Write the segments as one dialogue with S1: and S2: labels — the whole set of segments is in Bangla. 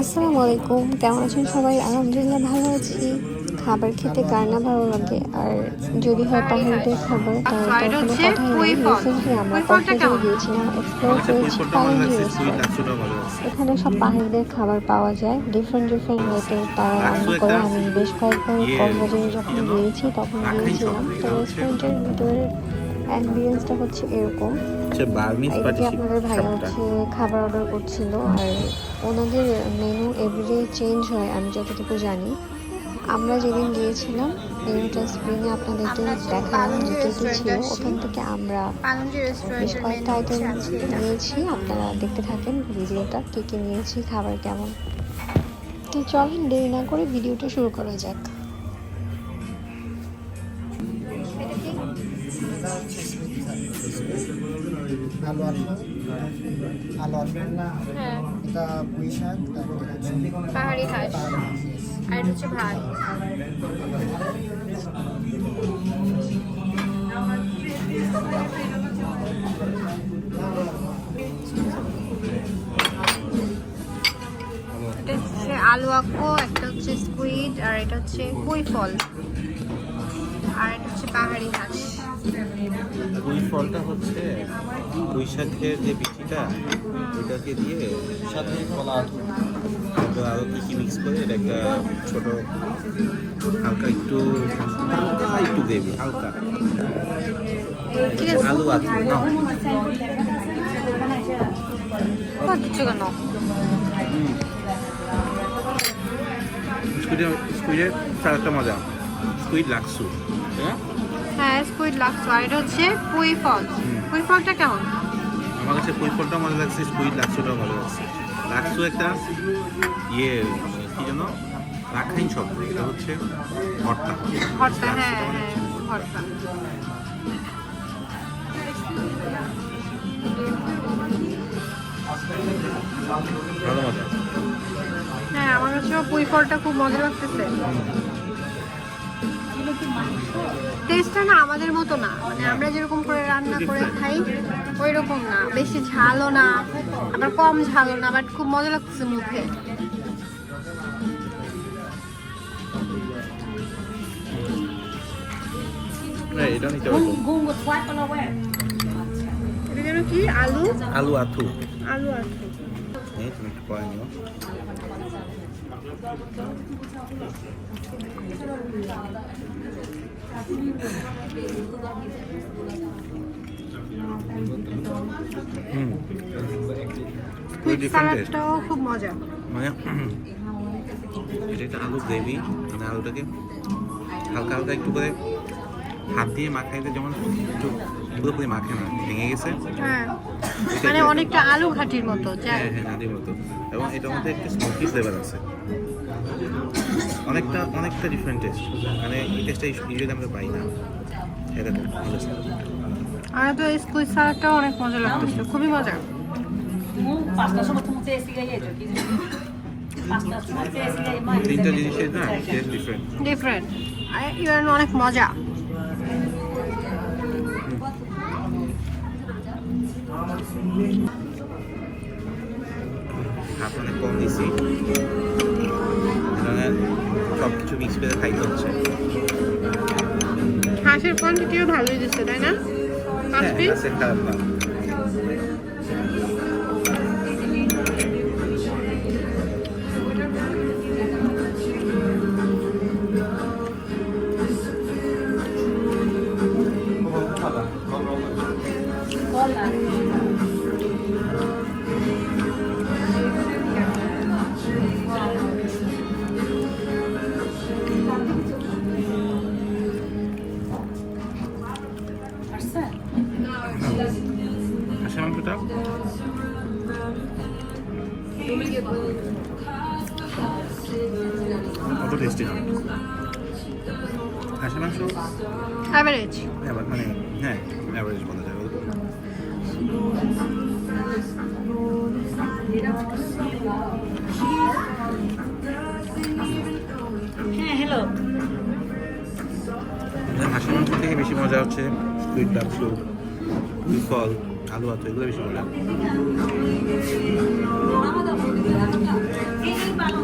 S1: আসসালামু আলাইকুম। কেমন আছেন সবাই? আলহামদুলিল্লাহ ভালো আছি। খাবার খেতে কার না ভালো লাগে? আর যদি হয় পাহাড়িদের খাবার তাহলে তো কোনো কথাই নেই রিসেন্টলি আমরা কক্সবাজারে গিয়েছিলাম এক্সপ্লোর করেছি পালংঘি রেস্টুরেন্ট এখানে সব পাহাড়িদের খাবার পাওয়া যায়। ডিফারেন্ট ডিফারেন্ট রেটের তারা রান্না করে আমি বেশ কয়েকবার কক্সবাজারে যখন গিয়েছি তখন গিয়েছিলাম। তো রেস্টুরেন্টের ভিতরের অ্যাম্বিয়েন্সটা হচ্ছে এরকম।
S2: হচ্ছে বার্মিজ পার্টি
S1: আপনাদের ভাইয়া হচ্ছে খাবার অর্ডার করছিল আর ওনাদের মেনু এভরিডে চেঞ্জ হয় আমি যতটুকু জানি। আমরা যেদিন গিয়েছিলাম মেনুটা স্ক্রিনে আপনাদেরকে দেখালাম যে কী কী ছিল ওখান থেকে আমরা
S3: পালঞ্জি
S1: বেশ কয়েকটা আইটেম। নিয়েছি আপনারা দেখতে থাকেন ভিডিওটা কী কী নিয়েছি খাবার কেমন। তো চলেন দেরি না করে ভিডিওটা শুরু করা যাক।
S4: আলু আলু
S3: হ্যাঁ।
S4: এটা পুঁই শাক
S3: পাহাড়ি হাঁস। আর হচ্ছে ভাত। এটা হচ্ছে আলু একটা হচ্ছে স্কুইড আর এটা হচ্ছে কুই ফল। আর এটা হচ্ছে পাহাড়ি হাঁস
S2: ওই ফলটা হচ্ছে পুঁই শাকের যে বিচিটা ওটাকে দিয়ে সাথে কলা আরও কী কী মিক্স করে এটা একটা ছোট হালকা একটু হালকা একটু গ্রেভি হালকা। আলু আছে
S3: কেন?
S2: স্কুইডের স্কুইডের একটা মজা। স্কুইড লাক্সু। হ্যাঁ?
S3: স্কুইড লাগছে আর এটা হচ্ছে পুই ফল। পুই ফলটা কেমন?
S2: আমার কাছে পুঁই ফলটা মজা লাগছে স্কুইড লাক্সুটাও ভালো লাগছে। লাক্সু একটা ইয়ে কি যেন? রাখাইন শব্দ এটা হচ্ছে ভর্তা।
S3: ভর্তা হ্যাঁ হ্যাঁ ভর্তা।
S2: ভালো মজা।
S3: হ্যাঁ আমার কাছেও পুঁই ফলটা খুব মজা লাগতেছে। টেস্টটা না আমাদের মতো না। মানে আমরা যেরকম করে রান্না করে খাই ওই রকম না। বেশি ঝালও না আবার কম ঝালও না বাট খুব মজা লাগতেছে মুখে। আলু?
S2: আলু আথু
S3: আলু আছে সালাডটাও খুব মজা।
S2: মানে এটা একটা আলু গ্রেভি মানে আলুটাকে হালকা হালকা একটু করে হাত দিয়ে মাখাইতে যেমন একটু পুরোপুরি মাখে না ভেঙে গেছে।
S3: হ্যাঁ মানে অনেকটা আলু ঘাটির মতো
S2: হ্যাঁ হ্যাঁ নাদির মতো। এবং এটার মধ্যে একটা স্মোকি ফ্লেভার আছে। অনেকটা অনেকটা ডিফারেন্ট টেস্ট মানে এই টেস্টটা ইউজুয়ালি আমরা পাই না। এটা ছিল।
S3: আর তো এই স্কুইজ সালাডটাও অনেক মজা লাগতেছে খুবই মজা.
S2: তিনটা জিনিসের না ডিফারেন্ট
S3: ডিফারেন্ট অনেক মজা।
S2: অনেক কম দিছি। সব কিছু মিক্স করে খাইতে হচ্ছে।
S3: হাঁসের কোয়ান্টিটিও ভালোই দিচ্ছে তাই না?
S2: হ্যাঁ
S3: পিস
S2: খারাপ না। অত টেস্টি না হাঁসের মাংস?
S3: অ্যাভারেজ
S2: হ্যাঁ মানে হ্যাঁ অ্যাভারেজ বলা যায়
S5: হ্যাঁ হ্যালো
S2: হাঁসের মাংস থেকে বেশি মজা হচ্ছে সুইট ডাব ফল। আলু আতো এগুলো বেশি ভালো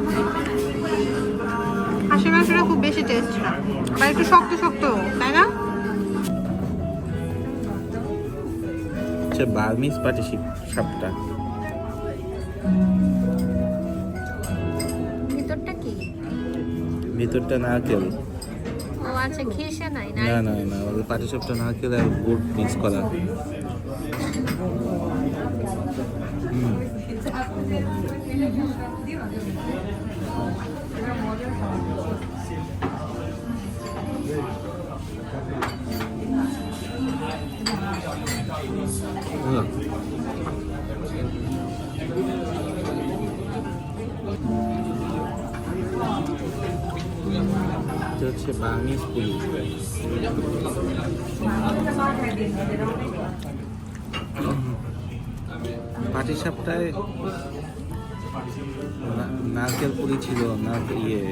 S2: খাসির মাংসটা খুব বেশি
S3: টেস্ট না আর একটু শক্ত শক্ত তাই না?
S2: হচ্ছে বার্মিস পাটি সাপটা।
S3: ভিতরটা কি?
S2: ভিতরটা নারকেল
S3: ও আচ্ছা ঘেসে
S2: না না না পাটি সাপটা নারকেল আর গুড় মিক্স করা। এটা হচ্ছে বার্মিস পুলি পাটি সাপটায় না- নারকেল পুরি ছিল নারকেল ইয়ে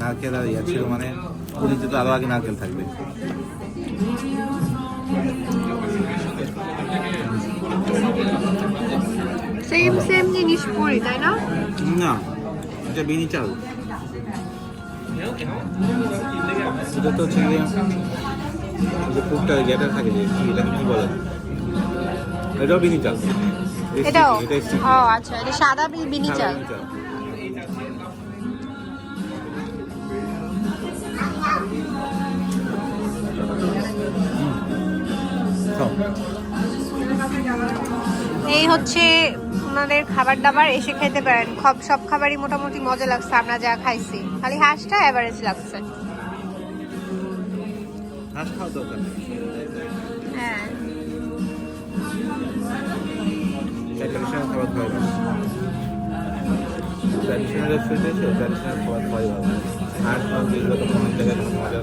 S2: নারকেল আর ইয়ে ছিল মানে পুরিতে তো আরও আগে নারকেল থাকবে।
S3: সেম সেম জিনিস পড়ি তাই না?
S2: না এটা বিনি চাল। এটা তো হচ্ছে যে পুরটা যেটা থাকে যে কি এটা কি বলে এটাও বিনি চাল এটা
S3: এটাও। ও আচ্ছা এটা সাদা বিনি চাল।
S2: খাও।
S3: এই হচ্ছে ওনাদের খাবার দাবার এসে খেতে পারেন। সব সব খাবারই মোটামুটি মজা লাগছে আমরা যা খাইছি। খালি হাঁসটা এভারেজ লাগছে। হ্যাঁ।
S2: ট্র্যাডিশনাল খাবার খাওয়াই ভালো। ট্র্যাডিশনাল রেস্টুরেন্টে এসে ট্র্যাডিশনাল খাবার খাওয়াই ভালো। আর সব মজা